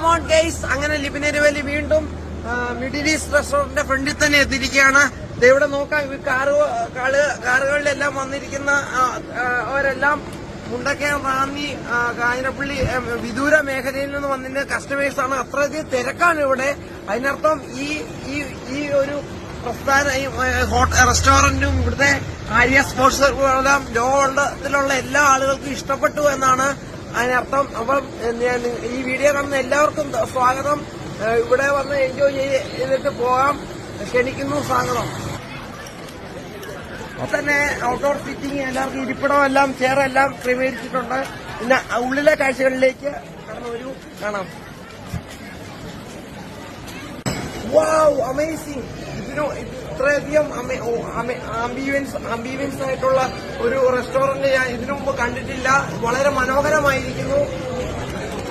Come on guys അങ്ങനെ ലിബിനരുവലി വീണ്ടും middle east റെസ്റ്റോറന്റിന്റെ ഫ്രണ്ടിൽ തന്നെ എത്തിയിരിക്കുകയാണ്. ഇവിടെ നോക്കാം ഈ കാറ് കാറ് കാറുകളിലെല്ലാം വന്നിരിക്കുന്ന അവരെല്ലാം മുണ്ടക്കയം റാന്നി കാഞ്ഞിരപ്പള്ളി വിദൂര മേഖലയിൽ നിന്ന് വന്നിട്ട് കസ്റ്റമേഴ്സ് ആണ്. അത്രയധികം തിരക്കാണ് ഇവിടെ. അതിനർത്ഥം ഈ ഈ ഈ ഒരു പ്രസ്ഥാന റെസ്റ്റോറന്റും ഇവിടുത്തെ ആര്യ സ്പോർട്സ് ലോകത്തിലുള്ള എല്ലാ ആളുകൾക്കും ഇഷ്ടപ്പെട്ടു എന്നാണ് അതിനർത്ഥം അപ്പം ഞാൻ ഈ വീഡിയോ കാണുന്ന എല്ലാവർക്കും സ്വാഗതം. ഇവിടെ വന്ന് എൻജോയ് ചെയ്തിട്ട് പോകാം. ക്ഷണിക്കുന്നു സ്വാഗതം. തന്നെ ഔട്ട്ഡോർ സിറ്റിംഗ് എല്ലാവർക്കും ഇരിപ്പിടം എല്ലാം ചെയറെല്ലാം ക്രമീകരിച്ചിട്ടുണ്ട്. പിന്നെ ഉള്ളിലെ കാഴ്ചകളിലേക്ക് കടന്നു കാണാം. വാവ് അമേസിംഗ് ഇതിനു ഇത്രയധികം ആംബിയൻസ് ആംബിയൻസ് ആയിട്ടുള്ള ഒരു റെസ്റ്റോറന്റ് ഞാൻ ഇതിനു മുമ്പ് കണ്ടിട്ടില്ല. വളരെ മനോഹരമായിരിക്കുന്നു.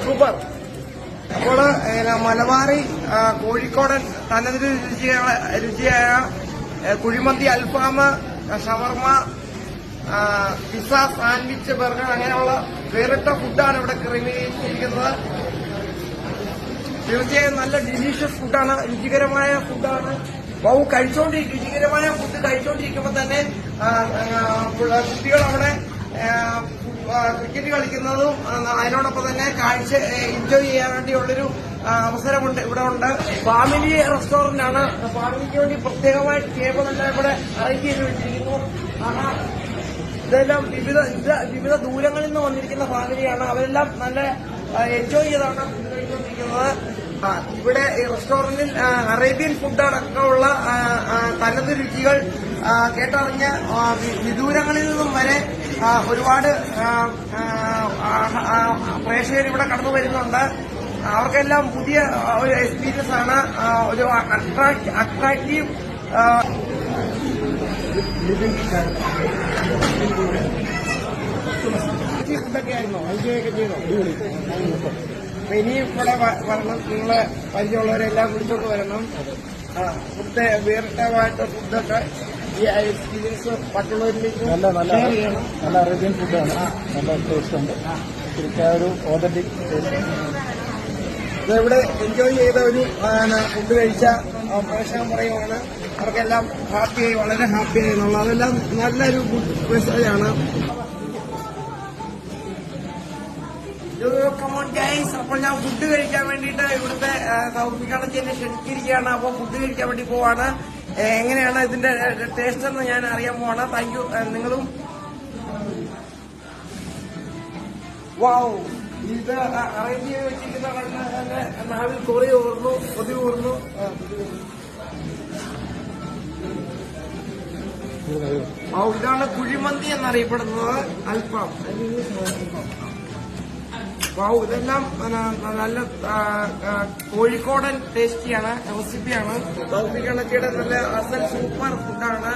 സൂപ്പർ അപ്പോൾ മലബാറി കോഴിക്കോടൻ തനത് രുചിയായ കുഴിമന്തി അൽഫാം ഷവർമ പിസ സാൻഡ്വിച്ച് ബർഗർ അങ്ങനെയുള്ള വേറിട്ട ഫുഡാണ് ഇവിടെ ക്രമീകരിച്ചിരിക്കുന്നത്. തീർച്ചയായും നല്ല ഡിലീഷ്യസ് ഫുഡാണ് രുചികരമായ ഫുഡാണ് ബഹു കഴിച്ചോണ്ടിരിക്കും. രുചികരമായ ഫുഡ് കഴിച്ചോണ്ടിരിക്കുമ്പോ തന്നെ കുട്ടികൾ അവിടെ ക്രിക്കറ്റ് കളിക്കുന്നതും അതിനോടൊപ്പം തന്നെ കാഴ്ച എൻജോയ് ചെയ്യാൻ വേണ്ടിയുള്ളൊരു അവസരമുണ്ട് ഇവിടെ ഉണ്ട്. ഫാമിലി റെസ്റ്റോറന്റ് ആണ് ഫാമിലിക്ക് വേണ്ടി പ്രത്യേകമായി ടേബിൾ എല്ലാം ഇവിടെ അറേഞ്ച് ചെയ്ത് വെച്ചിരിക്കുന്നു. ഇതെല്ലാം വിവിധ വിവിധ ദൂരങ്ങളിൽ നിന്ന് വന്നിരിക്കുന്ന ഫാമിലിയാണ്. അവരെല്ലാം നല്ല എൻജോയ് ചെയ്താണ് ഫുഡ് കഴിച്ചുകൊണ്ടിരിക്കുന്നത് ഇവിടെ ഈ റെസ്റ്റോറന്റിൽ അറേബ്യൻ ഫുഡ് അടക്കമുള്ള ആ, ആ, തനത് രുചികൾ കേട്ടറിഞ്ഞ് വിദൂരങ്ങളിൽ നിന്നും വരെ ഒരുപാട് പ്രേക്ഷകർ ഇവിടെ കടന്നു വരുന്നുണ്ട്. അവർക്കെല്ലാം പുതിയ ഒരു എക്സ്പീരിയൻസ് ആണ്. ഒരു അട്രാക്ട് അട്രാക്റ്റീവ് ഇനിയും ഇവിടെ വരണം. നിങ്ങളെ പരിചയമുള്ളവരെല്ലാം വിളിച്ചോണ്ട് വരണം. ഫുഡ് വേറിട്ടമായിട്ട് ഫുഡൊക്കെ ഈ എക്സ്പീരിയൻസ് മറ്റുള്ളവരിലേക്ക് നല്ല നല്ല ഷെയർ ചെയ്യണം. നല്ല അറേബ്യൻ ഫുഡാണ് നല്ല ടേസ്റ്റ് ഉണ്ട്. ശരിക്കും ഒരു ഓതന്റിക് ഇവിടെ എൻജോയ് ചെയ്ത ഒരു ഫുഡ് കഴിച്ച പ്രേക്ഷകൻ പറയുവാണ് അവർക്കെല്ലാം ഹാപ്പിയായി വളരെ ഹാപ്പിയായി എന്നുള്ളത്. അതെല്ലാം നല്ലൊരു ഗുഡ് മെസ്സേജാണ് ഗൈസ് അപ്പോൾ ഞാൻ ഫുഡ് കഴിക്കാൻ വേണ്ടിയിട്ട് ഇവിടുത്തെ സൗമിക്കാണച്ചെന്നെ ക്ഷണിച്ചിരിക്കുകയാണ്. അപ്പോൾ ഫുഡ് കഴിക്കാൻ വേണ്ടി പോവാണ്. എങ്ങനെയാണ് ഇതിന്റെ ടേസ്റ്റ് എന്ന് ഞാൻ അറിയാൻ പോവാണ്. താങ്ക് യു നിങ്ങളും? വാവ് ഇത് അറേഞ്ച് ചെയ്ത് വെച്ചിരിക്കുന്ന നാവിൽ കൊറി ഊർന്നു കൊതി ഊർന്നു. ഇതാണ് കുഴിമന്തി എന്നറിയപ്പെടുന്നത്. അൽഫാം. ഇതെല്ലാം നല്ല കോഴിക്കോടൻ ടേസ്റ്റിയാണ് റെസിപ്പിയാണ്. തൗഫിക്കണക്കിയുടെ നല്ല അസൽ സൂപ്പർ ഫുഡാണ്.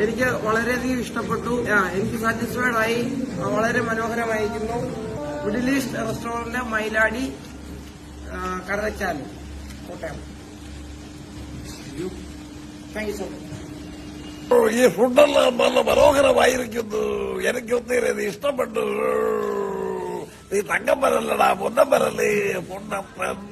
എനിക്ക് വളരെയധികം ഇഷ്ടപ്പെട്ടു. എനിക്ക് സാറ്റിസ്ഫൈഡ് ആയി. വളരെ മനോഹരമായിരിക്കുന്നു. മിഡിൽ ഈസ്റ്റ് റെസ്റ്റോറന്റ് മൈലാടി ആ, Kadachal Kottayam. Thank you so much ഈ ഫുഡെല്ലാം നല്ല മനോഹരമായിരിക്കുന്നു. എനിക്ക് ഒത്തിരി ഇഷ്ടപ്പെട്ടു. இது பொன்ன பொன்னப்பரல் பொன்னப்பன்